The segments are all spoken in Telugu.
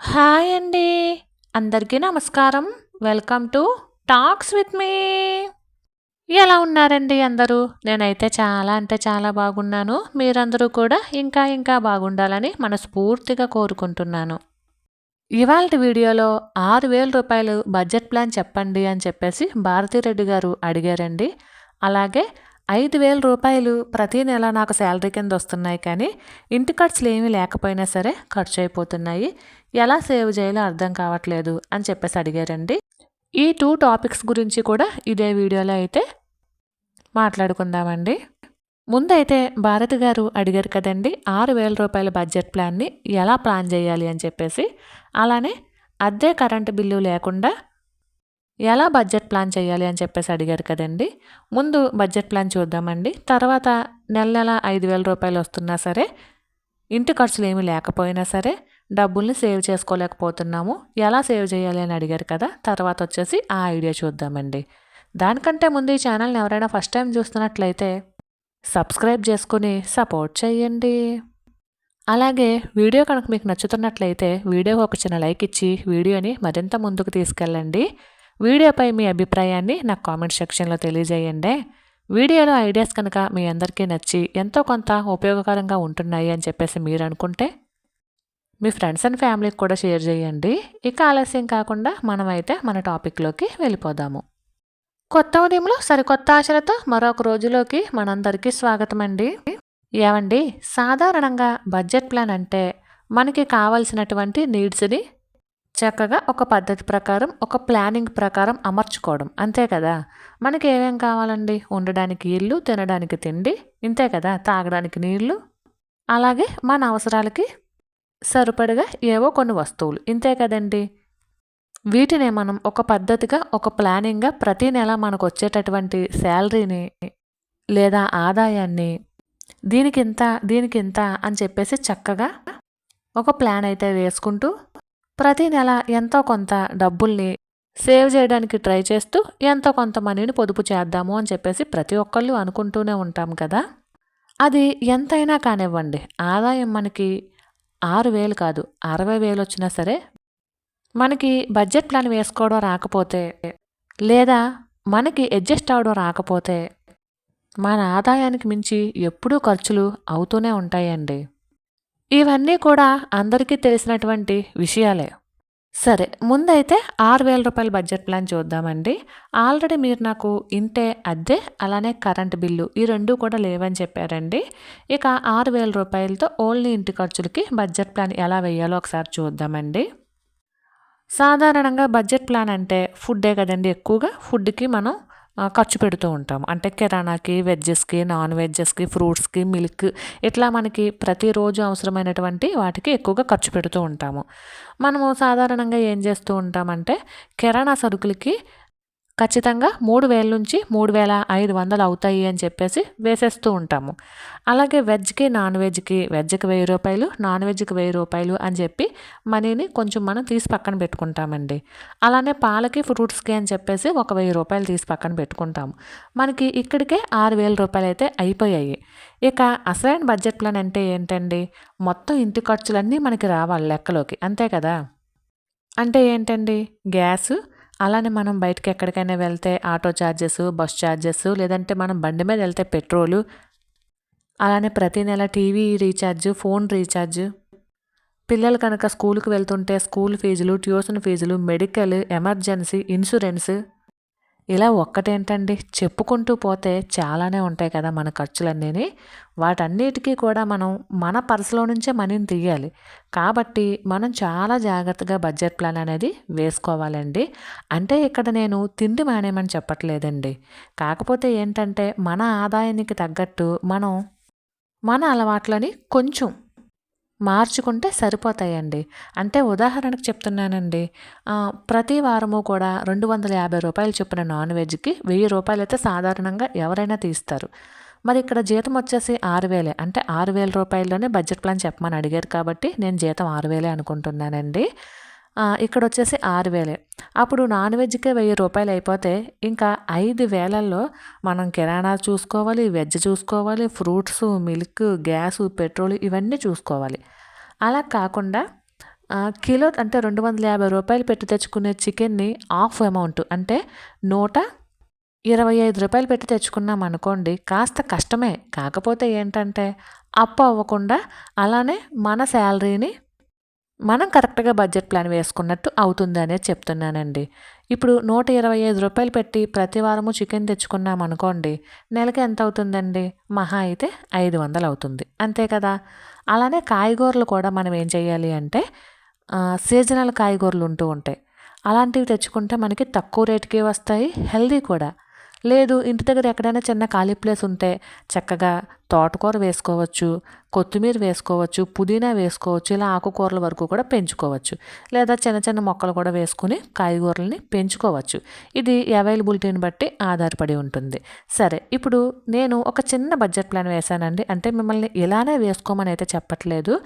హాయ్ అండి. అందరికీ నమస్కారం. Welcome to talks with me. ఎలా ఉన్నారండి అందరూ? నేనైతే చాలా అంటే చాలా బాగున్నాను. మీరందరూ కూడా ఇంకా ఇంకా బాగుండాలని మనస్ఫూర్తిగా కోరుకుంటున్నాను. ఇవాళ వీడియోలో ఆరు వేల రూపాయలు బడ్జెట్ ప్లాన్ చెప్పండి అని చెప్పేసి భారతిరెడ్డి గారు అడిగారండి. అలాగే ఐదు వేల రూపాయలు ప్రతి నెల నాకు శాలరీ కింద వస్తున్నాయి కానీ ఇంటి ఖర్చులు ఏమీ లేకపోయినా సరే ఖర్చు అయిపోతున్నాయి. ఎలా సేవ్ చేయాలో అర్థం కావట్లేదు అని చెప్పేసి అడిగారండి. ఈ టూ టాపిక్స్ గురించి కూడా ఇదే వీడియోలో అయితే మాట్లాడుకుందామండి. ముందైతే భారతి గారు అడిగారు కదండి ఆరు వేల రూపాయల బడ్జెట్ ప్లాన్ని ఎలా ప్లాన్ చేయాలి అని చెప్పేసి. అలానే అద్దె కరెంటు బిల్లు లేకుండా ఎలా బడ్జెట్ ప్లాన్ చేయాలి అని చెప్పేసి అడిగారు కదండి. ముందు బడ్జెట్ ప్లాన్ చూద్దామండి. తర్వాత నెల నెల ఐదు వేల రూపాయలు వస్తున్నా సరే ఇంటి ఖర్చులు ఏమీ లేకపోయినా సరే డబ్బుల్ని సేవ్ చేసుకోలేకపోతున్నాము. ఎలా సేవ్ చేయాలి అని అడిగారు కదా. తర్వాత వచ్చేసి ఆ ఐడియా చూద్దామండి. దానికంటే ముందు ఈ ఛానల్ని ఎవరైనా ఫస్ట్ టైం చూస్తున్నట్లయితే సబ్స్క్రైబ్ చేసుకుని సపోర్ట్ చేయండి. అలాగే వీడియో కనుక మీకు నచ్చుతున్నట్లయితే వీడియోకి ఒక చిన్న లైక్ ఇచ్చి వీడియోని మరింత ముందుకు తీసుకెళ్ళండి. వీడియోపై మీ అభిప్రాయాన్ని నాకు కామెంట్ సెక్షన్లో తెలియజేయండి. వీడియోలో ఐడియాస్ కనుక మీ అందరికీ నచ్చి ఎంతో కొంత ఉపయోగకరంగా ఉంటున్నాయి అని చెప్పేసి మీరు అనుకుంటే మీ ఫ్రెండ్స్ అండ్ ఫ్యామిలీకి కూడా షేర్ చేయండి. ఇక ఆలస్యం కాకుండా మనమైతే మన టాపిక్లోకి వెళ్ళిపోదాము. కొత్త ఉదయంలో సరికొత్త ఆశలతో మరొక రోజులోకి మనందరికీ స్వాగతం అండి ఏమండి సాధారణంగా బడ్జెట్ ప్లాన్ అంటే మనకి కావలసినటువంటి నీడ్స్ని చక్కగా ఒక పద్ధతి ప్రకారం ఒక ప్లానింగ్ ప్రకారం అమర్చుకోవడం. అంతే కదా? మనకి ఏమేం కావాలండి? ఉండడానికి ఇల్లు తినడానికి తిండి ఇంతే కదా? తాగడానికి నీళ్ళు అలాగే మన అవసరాలకి సరిపడగా ఏవో కొన్ని వస్తువులు. ఇంతే కదండి? వీటినే మనం ఒక పద్ధతిగా ఒక ప్లానింగ్గా ప్రతి నెల మనకు వచ్చేటటువంటి శాలరీని లేదా ఆదాయాన్ని దీనికింత దీనికింత దీనికి ఇంత అని చెప్పేసి చక్కగా ఒక ప్లాన్ అయితే వేసుకుంటూ ప్రతి నెల ఎంతో కొంత డబ్బుల్ని సేవ్ చేయడానికి ట్రై చేస్తూ ఎంతో కొంత మనీని పొదుపు చేద్దాము అని చెప్పేసి ప్రతి ఒక్కళ్ళు అనుకుంటూనే ఉంటాం కదా. అది ఎంతైనా కానివ్వండి ఆదాయం మనకి ఆరు వేలు కాదు అరవై వేలు వచ్చినా సరే మనకి బడ్జెట్ ప్లాన్ వేసుకోవడం రాకపోతే లేదా మనకి అడ్జస్ట్ అవడం రాకపోతే మన ఆదాయానికి మించి ఎప్పుడూ ఖర్చులు అవుతూనే ఉంటాయండి. ఇవన్నీ కూడా అందరికీ తెలిసినటువంటి విషయాలే. సరే ముందైతే ఆరు వేల రూపాయల బడ్జెట్ ప్లాన్ చూద్దామండి. ఆల్రెడీ మీరు నాకు ఇంటే అద్దె అలానే కరెంట్ బిల్లు ఈ రెండు కూడా లేవని చెప్పారండి. ఇక ఆరు వేల రూపాయలతో ఓన్లీ ఇంటి ఖర్చులకి బడ్జెట్ ప్లాన్ ఎలా వేయాలో ఒకసారి చూద్దామండి. సాధారణంగా బడ్జెట్ ప్లాన్ అంటే ఫుడ్డే కదండి ఎక్కువగా. ఫుడ్కి మనం ఖర్చు పెడుతూ ఉంటాము అంటే కిరాణాకి వెజ్జెస్కి నాన్ వెజ్జెస్కి ఫ్రూట్స్కి మిల్క్ ఇట్లా మనకి ప్రతిరోజు అవసరమైనటువంటి వాటికి ఎక్కువగా ఖర్చు పెడుతూ ఉంటాము. మనము సాధారణంగా ఏం చేస్తూ ఉంటామంటే కిరాణా సరుకులకి ఖచ్చితంగా మూడు వేల నుంచి మూడు వేల ఐదు వందలు అవుతాయి అని చెప్పేసి వేసేస్తూ ఉంటాము. అలాగే వెజ్కి నాన్ వెజ్కి వెజ్కి వెయ్యి రూపాయలు నాన్ వెజ్కి వెయ్యి రూపాయలు అని చెప్పి మనీని కొంచెం మనం తీసి పక్కన పెట్టుకుంటామండి. అలానే పాలకి ఫ్రూట్స్కి అని చెప్పేసి ఒక వెయ్యి రూపాయలు తీసి పక్కన పెట్టుకుంటాము. మనకి ఇక్కడికే ఆరు వేల రూపాయలు అయితే అయిపోయాయి. ఇక అసలైన బడ్జెట్ ప్లాన్ అంటే ఏంటండి? మొత్తం ఇంటి ఖర్చులన్నీ మనకి రావాలి లెక్కలోకి. అంతే కదా? అంటే ఏంటండి? గ్యాసు అలానే మనం బయటకి ఎక్కడికైనా వెళ్తే ఆటో ఛార్జెస్ బస్ ఛార్జెస్ లేదంటే మనం బండి మీద వెళ్తే పెట్రోలు అలానే ప్రతి నెల టీవీ రీఛార్జ్ ఫోన్ రీఛార్జ్. పిల్లలు కనుక స్కూల్కి వెళ్తుంటే స్కూల్ ఫీజులు ట్యూషన్ ఫీజులు మెడికల్ ఎమర్జెన్సీ ఇన్సూరెన్స్ ఇలా ఒక్కటేంటండి? చెప్పుకుంటూ పోతే చాలానే ఉంటాయి కదా మన ఖర్చులన్నీ వాటన్నిటికీ కూడా మనం మన పర్సులో నుంచే మనీని తీయాలి. కాబట్టి మనం చాలా జాగ్రత్తగా బడ్జెట్ ప్లాన్ అనేది వేసుకోవాలండి. అంటే ఇక్కడ నేను తిండి మానేమని చెప్పట్లేదండి. కాకపోతే ఏంటంటే మన ఆదాయానికి తగ్గట్టు మనం మన అలవాట్లని కొంచెం మార్చుకుంటే సరిపోతాయండి. అంటే ఉదాహరణకు చెప్తున్నానండి. ప్రతి వారము కూడా రెండు వందల యాభై రూపాయలు చొప్పున నాన్ వెజ్కి వెయ్యి రూపాయలు అయితే సాధారణంగా ఎవరైనా తీస్తారు. మరి ఇక్కడ జీతం వచ్చేసి ఆరు వేలే. అంటే ఆరు వేల రూపాయల్లోనే బడ్జెట్ ప్లాన్ చెప్పమని అడిగారు కాబట్టి నేను జీతం ఆరు వేలే అనుకుంటున్నానండి. ఇక్కడ వచ్చేసి ఆరు వేలే. అప్పుడు నాన్ వెజ్కే వెయ్యి రూపాయలు అయిపోతే ఇంకా ఐదు వేలల్లో మనం కిరాణా చూసుకోవాలి వెజ్ చూసుకోవాలి ఫ్రూట్స్ మిల్క్ గ్యాస్ పెట్రోల్ ఇవన్నీ చూసుకోవాలి. అలా కాకుండా కిలో అంటే రెండు వందల యాభై రూపాయలు పెట్టి తెచ్చుకునే చికెన్ని హాఫ్ అమౌంట్. అంటే నూట ఇరవై ఐదు రూపాయలు పెట్టి తెచ్చుకున్నాం అనుకోండి కాస్త కష్టమే. కాకపోతే ఏంటంటే అప్పు అవ్వకుండా అలానే మన శాలరీని మనం కరెక్ట్గా బడ్జెట్ ప్లాన్ వేసుకున్నట్టు అవుతుంది అనేది చెప్తున్నానండి. ఇప్పుడు నూట ఇరవై ఐదు రూపాయలు పెట్టి ప్రతి వారము చికెన్ తెచ్చుకున్నాం అనుకోండి నెలకి ఎంత అవుతుందండి? మహా అయితే ఐదు వందలు అవుతుంది. అంతే కదా? అలానే కాయగూరలు కూడా మనం ఏం చేయాలి అంటే సీజనల్ కాయగూరలు ఉంటూ ఉంటాయి. అలాంటివి తెచ్చుకుంటే మనకి తక్కువ రేటుకి వస్తాయి హెల్దీ కూడా. లేదు ఇంటి దగ్గర ఎక్కడైనా చిన్న ఖాళీ ప్లేస్ ఉంటే చక్కగా తోటకూర వేసుకోవచ్చు కొత్తిమీర వేసుకోవచ్చు పుదీనా వేసుకోవచ్చు ఇలా ఆకుకూరల వరకు కూడా పెంచుకోవచ్చు. లేదా చిన్న చిన్న మొక్కలు కూడా వేసుకుని కాయగూరల్ని పెంచుకోవచ్చు. ఇది అవైలబిలిటీని బట్టి ఆధారపడి ఉంటుంది. సరే ఇప్పుడు నేను ఒక చిన్న బడ్జెట్ ప్లాన్ వేశానండి. అంటే మిమ్మల్ని ఇలానే వేసుకోమని అయితే చెప్పట్లేదు.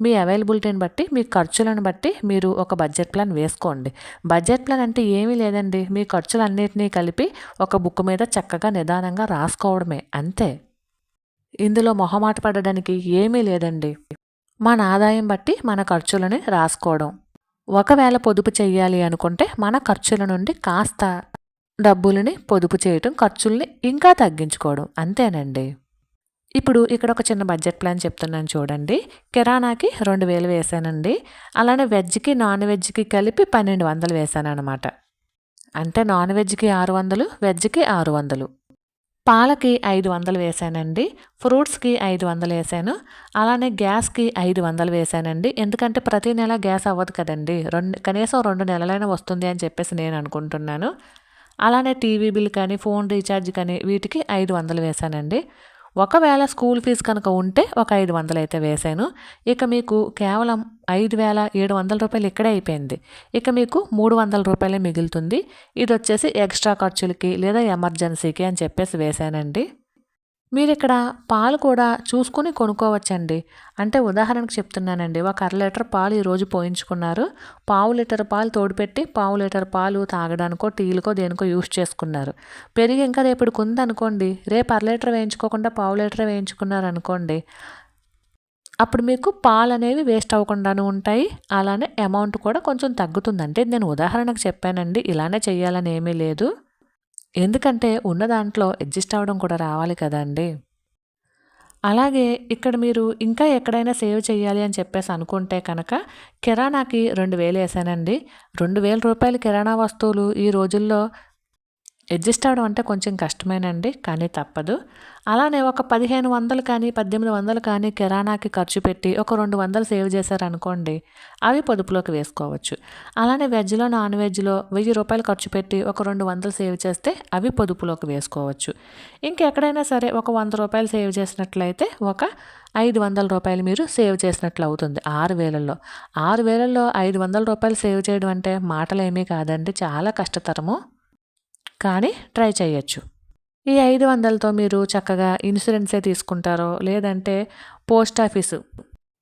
మీ అవైలబిలిటీని బట్టి మీ ఖర్చులను బట్టి మీరు ఒక బడ్జెట్ ప్లాన్ వేసుకోండి. బడ్జెట్ ప్లాన్ అంటే ఏమీ లేదండి. మీ ఖర్చులన్నింటినీ కలిపి ఒక బుక్ మీద చక్కగా నిదానంగా రాసుకోవడమే. అంతే. ఇందులో మొహమాట పడడానికి ఏమీ లేదండి. మన ఆదాయం బట్టి మన ఖర్చులని రాసుకోవడం. ఒకవేళ పొదుపు చేయాలి అనుకుంటే మన ఖర్చుల నుండి కాస్త డబ్బులని పొదుపు చేయటం ఖర్చుల్ని ఇంకా తగ్గించుకోవడం. అంతేనండి. ఇప్పుడు ఇక్కడ ఒక చిన్న బడ్జెట్ ప్లాన్ చెప్తున్నాను చూడండి. కిరాణాకి రెండు వేలు వేశానండి అలానే వెజ్కి నాన్ వెజ్కి కలిపి పన్నెండు వందలు వేసాను అనమాట అంటే నాన్ వెజ్కి ఆరు వందలు వెజ్కి ఆరు వందలు. పాలకి ఐదు వందలు వేశానండి ఫ్రూట్స్కి ఐదు వందలు వేసాను. అలానే గ్యాస్కి ఐదు వందలు వేశానండి ఎందుకంటే ప్రతి నెల గ్యాస్ అవ్వదు కదండి. రెండు కనీసం రెండు నెలలైనా వస్తుంది అని చెప్పేసి నేను అనుకుంటున్నాను. అలానే టీవీ బిల్ కానీ ఫోన్ రీఛార్జ్ కానీ వీటికి ఐదు వందలు వేశానండి ఒకవేళ స్కూల్ ఫీజు కనుక ఉంటే ఒక ఐదు వందలు అయితే వేశాను. ఇక మీకు కేవలం ఐదు వేల ఏడు వందల రూపాయలు ఇక్కడే అయిపోయింది. ఇక మీకు మూడు వందల రూపాయలే మిగులుతుంది. ఇది వచ్చేసి ఎక్స్ట్రా ఖర్చులకి లేదా ఎమర్జెన్సీకి అని చెప్పేసి వేశానండి. మీరు ఇక్కడ పాలు కూడా చూసుకుని కొనుక్కోవచ్చండి. అంటే ఉదాహరణకు చెప్తున్నానండి. ఒక అర లీటర్ పాలు ఈరోజు పోయించుకున్నారు. పావు లీటర్ పాలు తోడుపెట్టి పావు లీటర్ పాలు తాగడానికో టీలకో దేనికో యూస్ చేసుకున్నారు. పెరిగి ఇంకా రేపు అనుకోండి రేపు అర లీటర్ వేయించుకోకుండా పావు లీటర్ వేయించుకున్నారు అనుకోండి అప్పుడు మీకు పాలు అనేవి వేస్ట్ అవ్వకుండానే ఉంటాయి. అలానే అమౌంట్ కూడా కొంచెం తగ్గుతుంది అంటే నేను ఉదాహరణకు చెప్పానండి. ఇలానే చేయాలని ఏమీ లేదు. ఎందుకంటే ఉన్న దాంట్లో అడ్జస్ట్ అవ్వడం కూడా రావాలి కదండి. అలాగే ఇక్కడ మీరు ఇంకా ఎక్కడైనా సేవ్ చేయాలి అని చెప్పేసి అనుకుంటే కనుక కిరాణాకి రెండు వేలు వేసానండి. రెండు వేల రూపాయల కిరాణా వస్తువులు ఈ రోజుల్లో అడ్జస్ట్ అవ్వడం అంటే కొంచెం కష్టమేనండి కానీ తప్పదు. అలానే ఒక పదిహేను వందలు కానీ పద్దెనిమిది వందలు కానీ కిరాణాకి ఖర్చు పెట్టి ఒక రెండు వందలు సేవ్ చేశారనుకోండి అవి పొదుపులోకి వేసుకోవచ్చు. అలానే వెజ్లో నాన్ వెజ్లో వెయ్యి రూపాయలు ఖర్చు పెట్టి ఒక రెండు వందలు సేవ్ చేస్తే అవి పొదుపులోకి వేసుకోవచ్చు. ఇంకెక్కడైనా సరే ఒక వంద రూపాయలు సేవ్ చేసినట్లయితే ఒక ఐదు వందల రూపాయలు మీరు సేవ్ చేసినట్లు అవుతుంది ఆరు వేలలో ఆరు వేలలో ఐదు వందల రూపాయలు సేవ్ చేయడం అంటే మాటలేమీ కాదండి చాలా కష్టతరము. కానీ ట్రై చేయొచ్చు. ఈ ఐదు వందలతో మీరు చక్కగా ఇన్సూరెన్సే తీసుకుంటారో లేదంటే పోస్ట్ ఆఫీసు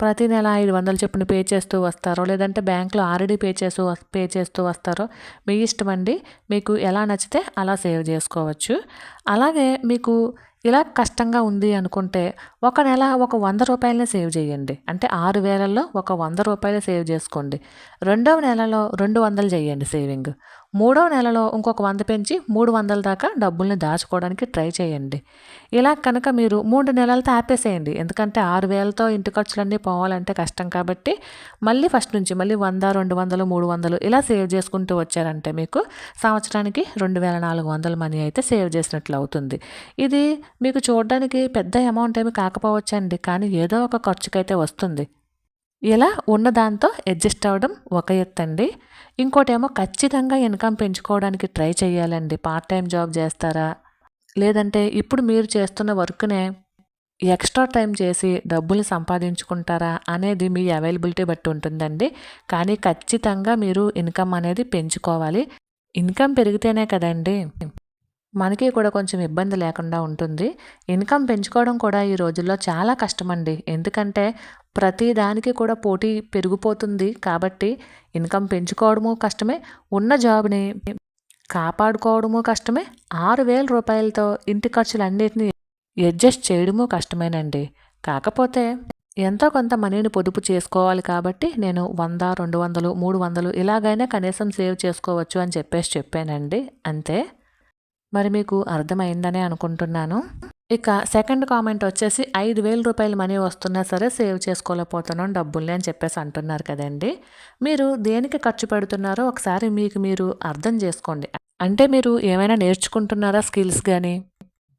ప్రతి నెల ఐదు వందలు చొప్పున పే చేస్తూ వస్తారో లేదంటే బ్యాంకులో ఆల్రెడీ పే చేస్తూ పే చేస్తూ వస్తారో మీ ఇష్టం అండి. మీకు ఎలా నచ్చితే అలా సేవ్ చేసుకోవచ్చు. అలాగే మీకు ఇలా కష్టంగా ఉంది అనుకుంటే ఒక నెల ఒక వంద రూపాయలనే సేవ్ చేయండి. అంటే ఆరు వేలల్లో ఒక వంద రూపాయలు సేవ్ చేసుకోండి. రెండవ నెలలో రెండు వందలు చేయండి సేవింగ్. మూడో నెలలో ఇంకొక వంద పెంచి మూడు వందల దాకా డబ్బుల్ని దాచుకోవడానికి ట్రై చేయండి. ఇలా కనుక మీరు మూడు నెలలతో ఆపేసేయండి. ఎందుకంటే ఆరు వేలతో ఇంటి ఖర్చులన్నీ పోవాలంటే కష్టం కాబట్టి మళ్ళీ ఫస్ట్ నుంచి మళ్ళీ వంద రెండు వందలు మూడు వందలు ఇలా సేవ్ చేసుకుంటూ వచ్చారంటే మీకు సంవత్సరానికి రెండు వేల నాలుగు వందల మనీ అయితే సేవ్ చేసినట్లు అవుతుంది. ఇది మీకు చూడడానికి పెద్ద అమౌంట్ ఏమి కాకపోవచ్చండి. కానీ ఏదో ఒక ఖర్చుకైతే వస్తుంది. ఇలా ఉన్నదాంతో అడ్జస్ట్ అవ్వడం ఒక ఎత్తు అండి ఇంకోటేమో ఖచ్చితంగా ఇన్కమ్ పెంచుకోవడానికి ట్రై చేయాలండి. పార్ట్ టైం జాబ్ చేస్తారా? లేదంటే ఇప్పుడు మీరు చేస్తున్న వర్క్నే ఎక్స్ట్రా టైం చేసి డబ్బులు సంపాదించుకుంటారా అనేది మీ అవైలబిలిటీ బట్టి ఉంటుందండి. కానీ ఖచ్చితంగా మీరు ఇన్కమ్ అనేది పెంచుకోవాలి. ఇన్కమ్ పెరిగితేనే కదండి. మనకి కూడా కొంచెం ఇబ్బంది లేకుండా ఉంటుంది. ఇన్కమ్ పెంచుకోవడం కూడా ఈ రోజుల్లో చాలా కష్టమండి. ఎందుకంటే ప్రతి దానికి కూడా పోటీ పెరిగిపోతుంది. కాబట్టి ఇన్కమ్ పెంచుకోవడము కష్టమే ఉన్న జాబ్ని కాపాడుకోవడము కష్టమే ఆరు వేల రూపాయలతో ఇంటి ఖర్చులన్నిటిని అడ్జస్ట్ చేయడము కష్టమేనండి. కాకపోతే ఎంతో కొంత మనీని పొదుపు చేసుకోవాలి కాబట్టి నేను వంద రెండు వందలు మూడు వందలు ఇలాగైనా కనీసం సేవ్ చేసుకోవచ్చు అని చెప్పేసి చెప్పానండి. అంతే. మరి మీకు అర్థమైందనే అనుకుంటున్నాను. ఇక సెకండ్ కామెంట్ వచ్చేసి ఐదు వేల రూపాయలు మనీ వస్తున్నా సరే సేవ్ చేసుకోలేకపోతున్నాం డబ్బుల్ని అని చెప్పేసి అంటున్నారు కదండి. మీరు దేనికి ఖర్చు పెడుతున్నారో ఒకసారి మీకు మీరు అర్థం చేసుకోండి. అంటే మీరు ఏమైనా నేర్చుకుంటున్నారా స్కిల్స్ కానీ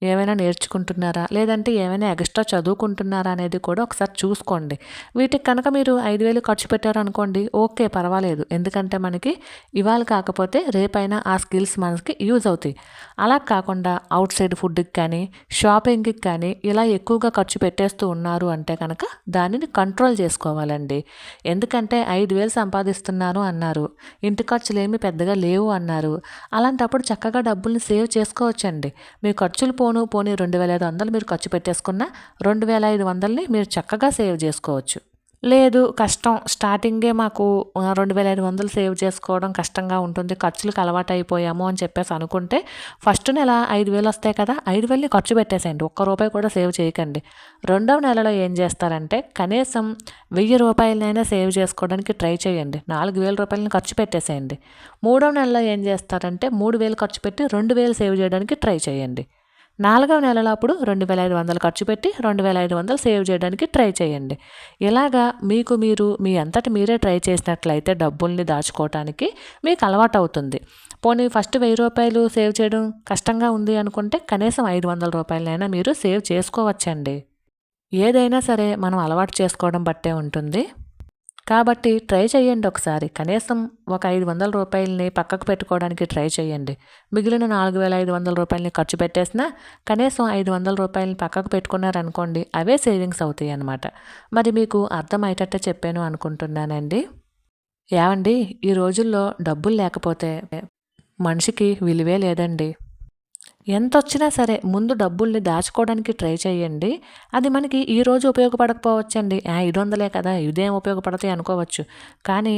ఏమైనా నేర్చుకుంటున్నారా? లేదంటే ఏమైనా ఎక్స్ట్రా చదువుకుంటున్నారా అనేది కూడా ఒకసారి చూసుకోండి. వీటికి కనుక మీరు ఐదు వేలు ఖర్చు పెట్టారనుకోండి ఓకే పర్వాలేదు. ఎందుకంటే మనకి ఇవాళ కాకపోతే రేపైనా ఆ స్కిల్స్ మనకి యూజ్ అవుతాయి. అలా కాకుండా అవుట్ సైడ్ ఫుడ్కి కానీ షాపింగ్కి కానీ ఇలా ఎక్కువగా ఖర్చు పెట్టేస్తూ ఉన్నారు అంటే కనుక దానిని కంట్రోల్ చేసుకోవాలండి. ఎందుకంటే ఐదు వేలు సంపాదిస్తున్నాను అన్నారు. ఇంటి ఖర్చులు ఏమి పెద్దగా లేవు అన్నారు. అలాంటప్పుడు చక్కగా డబ్బుల్ని సేవ్ చేసుకోవచ్చండి. మీ ఖర్చులు పోను పోనీ రెండు వేల ఐదు వందలు మీరు ఖర్చు పెట్టేసుకున్న రెండు వేల ఐదు వందలని మీరు చక్కగా సేవ్ చేసుకోవచ్చు. లేదు కష్టం. స్టార్టింగే మాకు రెండు వేల ఐదు వందలు సేవ్ చేసుకోవడం కష్టంగా ఉంటుంది. ఖర్చులకు అలవాటు అయిపోయాము అని చెప్పేసి అనుకుంటే ఫస్ట్ నెల ఐదు వేలు వస్తాయి కదా ఐదు వేలని ఖర్చు పెట్టేసేయండి. ఒక్క రూపాయి కూడా సేవ్ చేయకండి. రెండవ నెలలో ఏం చేస్తారంటే కనీసం వెయ్యి రూపాయలనైనా సేవ్ చేసుకోవడానికి ట్రై చేయండి. నాలుగు వేల రూపాయలని ఖర్చు పెట్టేసేయండి. మూడవ నెలలో ఏం చేస్తారంటే మూడు వేలు ఖర్చు పెట్టి రెండు వేలు సేవ్ చేయడానికి ట్రై చేయండి. నాలుగవ నెలలో అప్పుడు రెండు వేల ఐదు వందలు ఖర్చు పెట్టి రెండు వేల ఐదు వందలు సేవ్ చేయడానికి ట్రై చేయండి. ఇలాగా మీకు మీరు మీ అంతటి మీరే ట్రై చేసినట్లయితే డబ్బుల్ని దాచుకోవటానికి మీకు అలవాటు అవుతుంది. పోనీ ఫస్ట్ వెయ్యి రూపాయలు సేవ్ చేయడం కష్టంగా ఉంది అనుకుంటే కనీసం ఐదు వందల రూపాయలైనా మీరు సేవ్ చేసుకోవచ్చండి. ఏదైనా సరే మనం అలవాటు చేసుకోవడం బట్టే ఉంటుంది. కాబట్టి ట్రై చేయండి ఒకసారి. కనీసం ఒక ఐదు వందల రూపాయలని పక్కకు పెట్టుకోవడానికి ట్రై చేయండి. మిగిలిన నాలుగు వేల ఐదు వందల రూపాయలని ఖర్చు పెట్టేసినా కనీసం ఐదు వందల రూపాయలని పక్కకు పెట్టుకున్నారనుకోండి అవే సేవింగ్స్ అవుతాయి అన్నమాట. మరి మీకు అర్థమయ్యేటట్టే చెప్పాను అనుకుంటున్నానండి. ఏమండి ఈ రోజుల్లో డబ్బులు లేకపోతే మనిషికి విలువే లేదండి. ఎంత వచ్చినా సరే ముందు డబ్బుల్ని దాచుకోవడానికి ట్రై చేయండి. అది మనకి ఈరోజు ఉపయోగపడకపోవచ్చండి. ఐదు వందలే కదా ఇదేం ఉపయోగపడతాయి అనుకోవచ్చు. కానీ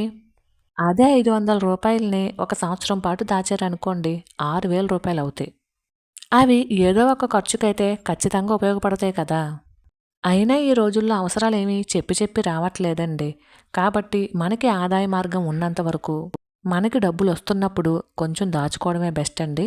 అదే ఐదు వందల రూపాయలని ఒక సంవత్సరం పాటు దాచారనుకోండి ఆరు వేల రూపాయలు అవుతాయి. అవి ఏదో ఒక ఖర్చుకైతే ఖచ్చితంగా ఉపయోగపడతాయి కదా. అయినా ఈ రోజుల్లో అవసరాలు ఏమి చెప్పి చెప్పి రావట్లేదండి. కాబట్టి మనకి ఆదాయ మార్గం ఉన్నంత వరకు మనకి డబ్బులు వస్తున్నప్పుడు కొంచెం దాచుకోవడమే బెస్ట్ అండి